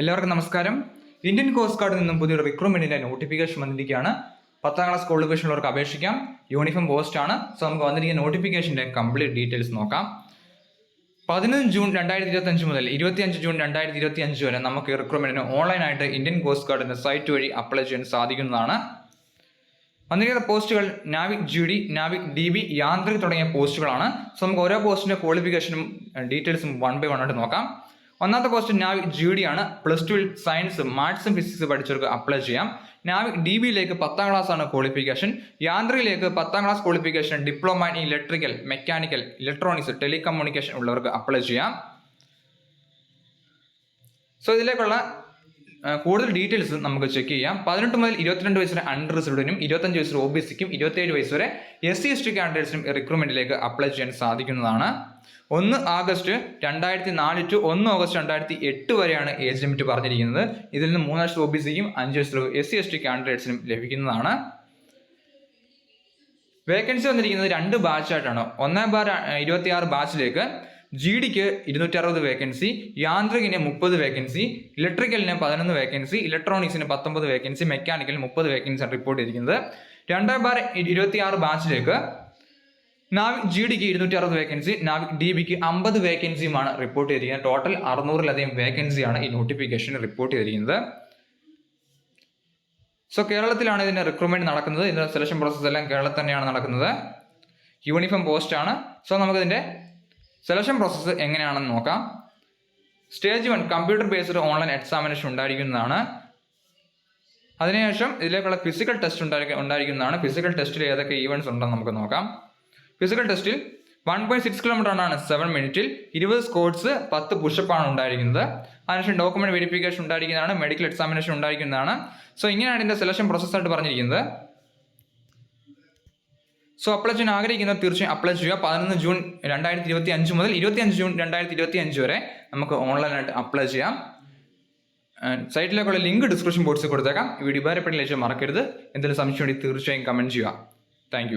എല്ലാവർക്കും നമസ്കാരം. Indian coast ഗാർഡിൽ നിന്നും പുതിയൊരു റിക്രൂട്ട്മെന്റിന്റെ നോട്ടിഫിക്കേഷൻ വന്നിരിക്കുകയാണ്. പത്താം ക്ലാസ് ക്വാളിഫിക്കേഷൻ ഉള്ളവർക്ക് അപേക്ഷിക്കാം. യൂണിഫോം പോസ്റ്റ് ആണ്. സോ നമുക്ക് വന്നിരിക്കുന്ന നോട്ടിഫിക്കേഷന്റെ കംപ്ലീറ്റ് ഡീറ്റെയിൽസ് നോക്കാം. പതിനൊന്ന് ജൂൺ രണ്ടായിരത്തി ഇരുപത്തി അഞ്ച് മുതൽ ഇരുപത്തിയഞ്ച് ജൂൺ രണ്ടായിരത്തി ഇരുപത്തി അഞ്ച് വരെ നമുക്ക് ഈ റിക്രൂട്ട്മെന്റിന് ഓൺലൈനായിട്ട് ഇന്ത്യൻ കോസ്റ്റ് ഗാർഡിന്റെ സൈറ്റ് വഴി അപ്ലൈ ചെയ്യാൻ സാധിക്കുന്നതാണ്. വന്നിരിക്കുന്ന പോസ്റ്റുകൾ Navik GD Navik D B Yantrik തുടങ്ങിയ പോസ്റ്റുകളാണ് സോ നമുക്ക് ഓരോ പോസ്റ്റിന്റെ ക്വാളിഫിക്കേഷനും ഡീറ്റെയിൽസും വൺ ബൈ വൺ ആയിട്ട് നോക്കാം. ഒന്നാമത്തെ പോസ്റ്റ് നാവിക് ജി ഡി ആണ്. പ്ലസ് ടുവിൽ സയൻസ് മാത്സും ഫിസിക്സ് പഠിച്ചവർക്ക് അപ്ലൈ ചെയ്യാം. നാവിക് ഡി ബിയിലേക്ക് പത്താം ക്ലാസ് ആണ് ക്വാളിഫിക്കേഷൻ യാന്ത്രയിലേക്ക് പത്താം class qualification diploma in electrical mechanical electronics telecommunication ഉള്ളവർക്ക് അപ്ലൈ ചെയ്യാം. സോ ഇതിലേക്കുള്ള കൂടുതൽ ഡീറ്റെയിൽസ് നമുക്ക് ചെക്ക് ചെയ്യാം. പതിനെട്ട് മുതൽ ഇരുപത്തിരണ്ട് വയസ്സ് വരെ അണ്ടർ റിസർവ്ഡിനും ഇരുപത്തഞ്ച് വയസ്സ് ഒ ബി സിക്കും ഇരുപത്തേഴ് വയസ്സ് വരെ എസ് സി എസ് ടി കാൻഡിഡേറ്റ്സിനും റിക്രൂട്ട്മെന്റിലേക്ക് അപ്ലൈ ചെയ്യാൻ സാധിക്കുന്നതാണ്. ഒന്ന് ആഗസ്റ്റ് രണ്ടായിരത്തി നാല് ടു ഒന്ന് ഓഗസ്റ്റ് രണ്ടായിരത്തി എട്ട് വരെയാണ് ഏജ് ലിമിറ്റ് പറഞ്ഞിരിക്കുന്നത്. ഇതിൽ നിന്ന് മൂന്ന് വർഷം ഒ ബി സിക്കും അഞ്ച് വയസ്സ് എസ് സി എസ് ടി കാൻഡിഡേറ്റ്സിനും ലഭിക്കുന്നതാണ്. വേക്കൻസി വന്നിരിക്കുന്നത് രണ്ട് ബാച്ചായിട്ടാണ് ഒന്നാം ബാർ ഇരുപത്തി ആറ് ബാച്ചിലേക്ക് ജി ഡിക്ക് ഇരുന്നൂറ്റി അറുപത് വേക്കൻസി യാന്ത്രികിന് മുപ്പത് വേക്കൻസി ഇലക്ട്രിക്കലിന് പതിനൊന്ന് വേക്കൻസി ഇലക്ട്രോണിക്സിന് പത്തൊമ്പത് വേക്കൻസി മെക്കാനിക്കൽ മുപ്പത് വേക്കൻസിയാണ് റിപ്പോർട്ട് ചെയ്തിരിക്കുന്നത് രണ്ടാം ബാർ ഇരുപത്തി ആറ് ബാച്ചിലേക്ക് നാവിക് ജി ഡിക്ക് ഇരുന്നൂറ്റി അറുപത് വേക്കൻസി നാവിക് ഡി ബിക്ക് അമ്പത് വേക്കൻസിയുമാണ് റിപ്പോർട്ട് ചെയ്തിരിക്കുന്നത്. ടോട്ടൽ അറുന്നൂറിലധികം വേക്കൻസിയാണ് ഈ നോട്ടിഫിക്കേഷൻ റിപ്പോർട്ട് ചെയ്തിരിക്കുന്നത്. സോ കേരളത്തിലാണ് ഇതിന്റെ റിക്രൂട്ട്മെന്റ് നടക്കുന്നത്. ഇതിന്റെ സെലക്ഷൻ പ്രോസസ്സ് എല്ലാം കേരളത്തിൽ തന്നെയാണ് നടക്കുന്നത്. യൂണിഫോം പോസ്റ്റ് ആണ്. സോ നമുക്കിതിന്റെ സെലക്ഷൻ പ്രോസസ്സ് എങ്ങനെയാണെന്ന് നോക്കാം. Stage one computer based online examination ഉണ്ടായിരിക്കുന്നതാണ്. അതിനുശേഷം ഇതിലേക്കുള്ള ഫിസിക്കൽ ടെസ്റ്റ് ഉണ്ടായിരിക്കും ഉണ്ടായിരിക്കുന്നതാണ്. ഫിസിക്കൽ ടെസ്റ്റിൽ ഏതൊക്കെ ഈവൻസ് ഉണ്ടെന്ന് നമുക്ക് നോക്കാം. ഫിസിക്കൽ ടെസ്റ്റിൽ വൺ പോയിന്റ് സിക്സ് കിലോമീറ്റർ ആണ് സെവൻ മിനിറ്റിൽ ഇരുപത് സ്കോർട്സ് പത്ത് ആണ് ഉണ്ടായിരിക്കുന്നത്. അതിനുശേഷം ഡോക്യുമെന്റ് വെരിഫിക്കേഷൻ ഉണ്ടായിരിക്കുന്നതാണ്. മെഡിക്കൽ എക്സാമിനേഷൻ ഉണ്ടായിരിക്കുന്നതാണ്. സോ ഇങ്ങനെയാണ് ഇതിന്റെ സെലക്ഷൻ പ്രോസസ്സായിട്ട് പറഞ്ഞിരിക്കുന്നത്. സോ അപ്ലൈ ചെയ്യാൻ ആഗ്രഹിക്കുന്നവർ തീർച്ചയായും അപ്ലൈ ചെയ്യുക. പതിനൊന്ന് ജൂൺ രണ്ടായിരത്തി ഇരുപത്തി അഞ്ച് മുതൽ ഇരുപത്തി അഞ്ച് ജൂൺ രണ്ടായിരത്തി ഇരുപത്തി അഞ്ച് വരെ നമുക്ക് ഓൺലൈനായിട്ട് അപ്ലൈ ചെയ്യാം സൈറ്റിലേക്കുള്ള ലിങ്ക് ഡിസ്ക്രിപ്ഷൻ ബോക്സിൽ കൊടുത്തേക്കാം വീഡിയോ ഉപകാരപ്പെട്ടില്ല മറക്കരുത്. എന്തെങ്കിലും സംശയം ഉണ്ടെങ്കിൽ തീർച്ചയായും കമന്റ് ചെയ്യുക. താങ്ക്